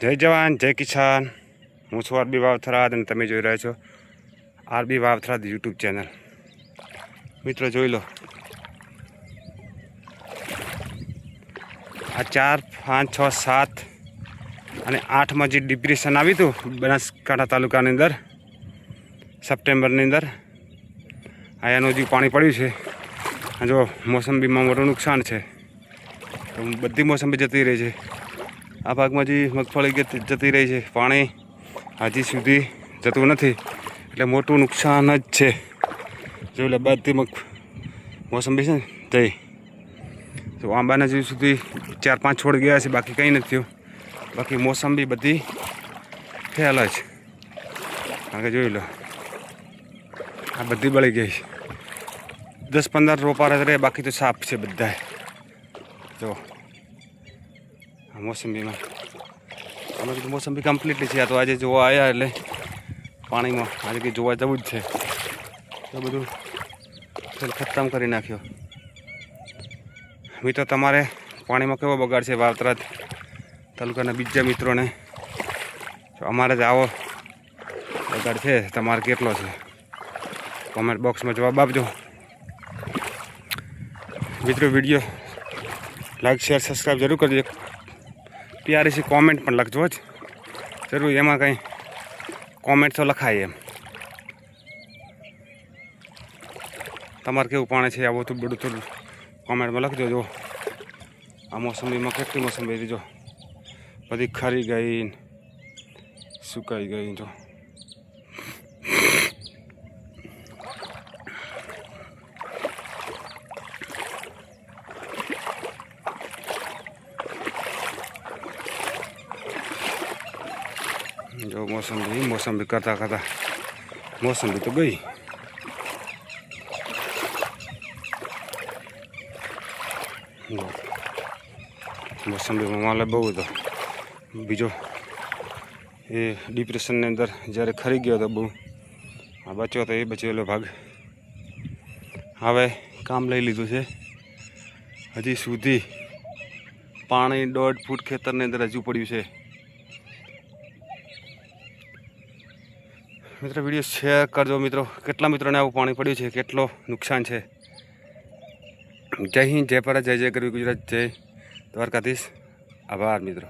જય જવાન, જય કિસાન. હું છું આરબી વાવથરાદ અને તમે જોઈ રહ્યા છો આરબી વાવથરાદ યુટ્યુબ ચેનલ. મિત્રો, જોઈ લો. આ ચાર, પાંચ, છ, સાત અને આઠમાં જે ડિપ્રેશન આવ્યું હતું બનાસકાંઠા તાલુકાની અંદર, સપ્ટેમ્બરની અંદર, આ જે પાણી પડ્યું છે. જો મોસંબીમાં મોટું નુકસાન છે. તો બધી મોસંબી જતી રહી છે. આ ભાગમાં જે મગફળી જતી રહી છે, પાણી હજી સુધી જતું નથી. એટલે મોટું નુકસાન જ છે. જો લે, બધી મગ મોસંબી છે ને, જઈ. તો આંબાના હજી સુધી ચાર પાંચ છોડ ગયા છે, બાકી કંઈ નથી થયું. બાકી મોસંબી બધી ફેલ જ. કારણ કે જોઈ લો, આ બધી બળી ગઈ છે. દસ પંદર રોપા રહે, બાકી તો સાફ છે બધા જો. મોસંબીમાં. અમે કીધું મોસંબી કમ્પ્લીટલી છે. આ તો આજે જોવા આવ્યા એટલે પાણીમાં. આજે કંઈ જોવા જવું જ છે. તો બધું ખતમ કરી નાખ્યો. મિત્રો, તમારે પાણીમાં કેવો બગાડ છે? વાવતરાજ તાલુકાના બીજા મિત્રોને. અમારે જ આવો બગાડ છે. તમારે કેટલો છે? કોમેન્ટ બોક્સમાં જવાબ આપજો. મિત્રો વીડિયો લાઈક શેર સબસ્ક્રાઈબ જરૂર કરજો. પ્યારી સી કોમેન્ટ પણ લખજો જ. જરૂર, એમાં કંઈ કોમેન્ટ તો લખાય એમ. તમારે કેવું પાણી છે આવું થોડું બધું થોડું કોમેન્ટમાં લખજો, જો. આ મોસંબીમાં કેટલી મોસંબી જો. બધી ખરી ગઈ સુકાઈ ગઈ, જો. જો મોસંબી મોસંબી કરતા કરતા મોસંબી તો ગઈ. મોસંબીમાં માલ બહુ હતો બીજો એ ડિપ્રેશનની અંદર જ્યારે ખરી ગયો હતો બહુ. આ બચ્યો હતો એ બચેલો ભાગ. હવે કામ લઈ લીધું છે. હજી સુધી પાણી દોઢ ફૂટ ખેતરની અંદર હજુ પડ્યું છે. મિત્રો વીડિયો શેર કરજો મિત્રો. કેટલા મિત્રોને આવું પાણી પડ્યું છે? કેટલો નુકસાન છે? જય હિન્દ, જય ભારત, જય જય ગરવી ગુજરાત, જય દ્વારકાધીશ. આભાર મિત્રો.